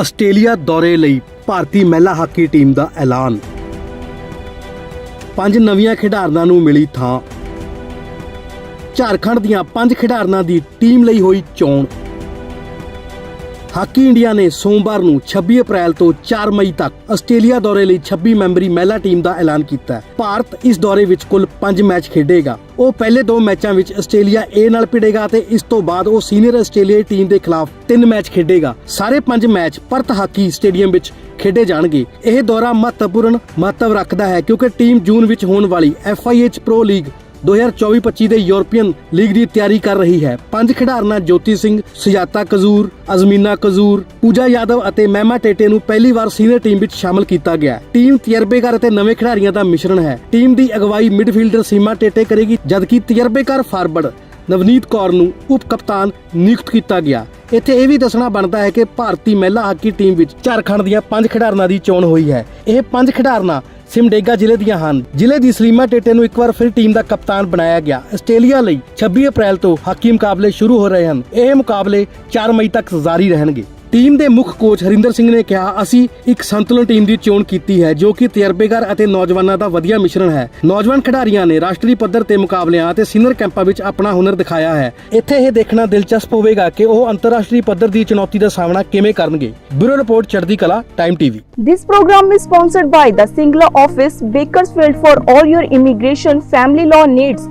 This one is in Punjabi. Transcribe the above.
ਆਸਟ੍ਰੇਲੀਆ ਦੌਰੇ ਲਈ ਭਾਰਤੀ ਮਹਿਲਾ ਹਾਕੀ ਟੀਮ ਦਾ ਐਲਾਨ। ਪੰਜ ਨਵੀਆਂ ਖਿਡਾਰਨਾਂ ਨੂੰ ਮਿਲੀ ਥਾਂ। ਝਾਰਖੰਡ ਦੀਆਂ ਪੰਜ ਖਿਡਾਰਨਾਂ ਦੀ ਟੀਮ ਲਈ ਹੋਈ ਚੋਣ। ਹਾਕੀ ਇੰਡੀਆ ਨੇ ਸੋਮਵਾਰ ਨੂੰ 26 ਅਪ੍ਰੈਲ ਤੋਂ 4 ਮਈ ਤੱਕ ਆਸਟ੍ਰੇਲੀਆ ਦੌਰੇ ਲਈ 26 ਮੈਂਬਰੀ ਮਹਿਲਾ ਟੀਮ ਦਾ ਐਲਾਨ ਕੀਤਾ ਹੈ। ਭਾਰਤ ਇਸ ਦੌਰੇ ਵਿੱਚ ਕੁੱਲ 5 ਮੈਚ ਖੇਡੇਗਾ। ਉਹ ਪਹਿਲੇ ਦੋ ਮੈਚਾਂ ਵਿੱਚ ਆਸਟ੍ਰੇਲੀਆ ਏ ਨਾਲ ਭਿੜੇਗਾ ਤੇ ਇਸ ਤੋਂ ਬਾਅਦ ਉਹ ਸੀਨੀਅਰ ਆਸਟ੍ਰੇਲੀਆਈ ਟੀਮ ਦੇ ਖਿਲਾਫ ਤਿੰਨ ਮੈਚ ਖੇਡੇਗਾ। ਸਾਰੇ ਪੰਜ ਮੈਚ ਪਰਤ ਹਾਕੀ ਸਟੇਡੀਅਮ ਵਿੱਚ ਖੇਡੇ ਜਾਣਗੇ। ਇਹ ਦੌਰਾ ਮਹੱਤਵਪੂਰਨ ਮਹੱਤਵ ਰੱਖਦਾ ਹੈ ਕਿਉਂਕਿ ਟੀਮ ਜੂਨ ਵਿੱਚ ਹੋਣ ਵਾਲੀ FIH ਪ੍ਰੋ ਲੀਗ 2024-25 ਦੇ ਯੂਰਪੀਅਨ ਲੀਗ ਦੀ ਤਿਆਰੀ ਕਰ ਰਹੀ ਹੈ। ਪੰਜ ਖਿਡਾਰਨਾਂ ਜੋਤੀ ਸਿੰਘ, ਸੁਜਾਤਾ ਕਜ਼ੂਰ, ਅਜ਼ਮੀਨਾ ਕਜ਼ੂਰ, ਪੂਜਾ ਯਾਦਵ ਅਤੇ ਮਹਿਮਾ ਟੇਟੇ ਨੂੰ ਪਹਿਲੀ ਵਾਰ ਸੀਨੀਅਰ ਟੀਮ ਵਿੱਚ ਸ਼ਾਮਲ ਕੀਤਾ ਗਿਆ। ਟੀਮ ਤਜਰਬੇਕਾਰ ਅਤੇ ਨਵੇਂ ਖਿਡਾਰੀਆਂ ਦਾ ਮਿਸ਼ਰਣ ਹੈ। ਟੀਮ ਦੀ ਅਗਵਾਈ ਮਿਡਫੀਲਡਰ ਸੀਮਾ ਟੇਟੇ ਕਰੇਗੀ, ਜਦਕਿ ਤਜਰਬੇਕਾਰ ਫਾਰਵਰਡ ਨਵਨੀਤ ਕੌਰ ਨੂੰ ਉਪ ਕਪਤਾਨ ਨਿਯੁਕਤ ਕੀਤਾ ਗਿਆ। ਇੱਥੇ ਇਹ ਵੀ ਦੱਸਣਾ ਬਣਦਾ ਹੈ ਕਿ ਭਾਰਤੀ ਮਹਿਲਾ ਹਾਕੀ ਟੀਮ ਵਿੱਚ ਝਾਰਖੰਡ ਦੀਆਂ ਪੰਜ ਖਿਡਾਰਨਾਂ ਦੀ ਚੋਣ ਹੋਈ ਹੈ। ਇਹ ਪੰਜ ਖਿਡਾਰਨਾਂ ਸਿਮਡੇਗਾ ਜ਼ਿਲ੍ਹੇ ਦੀਆਂ ਹਨ। ਜ਼ਿਲ੍ਹੇ ਦੀ ਸਲੀਮਾ ਟੇਟੇ ਨੂੰ ਇੱਕ ਵਾਰ ਫਿਰ ਟੀਮ ਦਾ ਕਪਤਾਨ ਬਣਾਇਆ ਗਿਆ। ਆਸਟ੍ਰੇਲੀਆ ਲਈ 26 ਅਪ੍ਰੈਲ ਤੋਂ ਹਾਕੀ ਮੁਕਾਬਲੇ ਸ਼ੁਰੂ ਹੋ ਰਹੇ ਹਨ। ਇਹ ਮੁਕਾਬਲੇ 4 ਮਈ ਤੱਕ ਜਾਰੀ ਰਹਿਣਗੇ। ਟੀਮ ਦੇ ਮੁੱਖ ਕੋਚ ਹਰਿੰਦਰ ਸਿੰਘ ਨੇ ਕਿਹਾ ਅਸੀਂ ਇੱਕ ਸੰਤੁਲਨ ਟੀਮ ਦੀ ਚੋਣ ਕੀਤੀ ਹੈ ਜੋ ਕਿ ਤਜਰਬੇਕਾਰ ਅਤੇ ਨੌਜਵਾਨਾਂ ਦਾ ਵਧੀਆ ਮਿਸ਼ਰਣ ਹੈ। ਨੌਜਵਾਨ ਖਿਡਾਰੀਆਂ ਨੇ ਰਾਸ਼ਟਰੀ ਪੱਧਰ ਤੇ ਮੁਕਾਬਲਿਆਂ ਅਤੇ ਸੀਨੀਅਰ ਕੈਂਪਾਂ ਵਿੱਚ ਆਪਣਾ ਹੁਨਰ ਦਿਖਾਇਆ ਹੈ। ਇੱਥੇ ਇਹ ਦੇਖਣਾ ਦਿਲਚਸਪ ਹੋਵੇਗਾ ਕਿ ਉਹ ਅੰਤਰਰਾਸ਼ਟਰੀ ਪੱਧਰ ਦੀ ਚੁਣੌਤੀ ਦਾ ਸਾਹਮਣਾ ਕਿਵੇਂ ਕਰਨਗੇ। Bureau report Chardi Kala time TV This program is sponsored by the Singla Office, Bakersfield for all your immigration family law needs.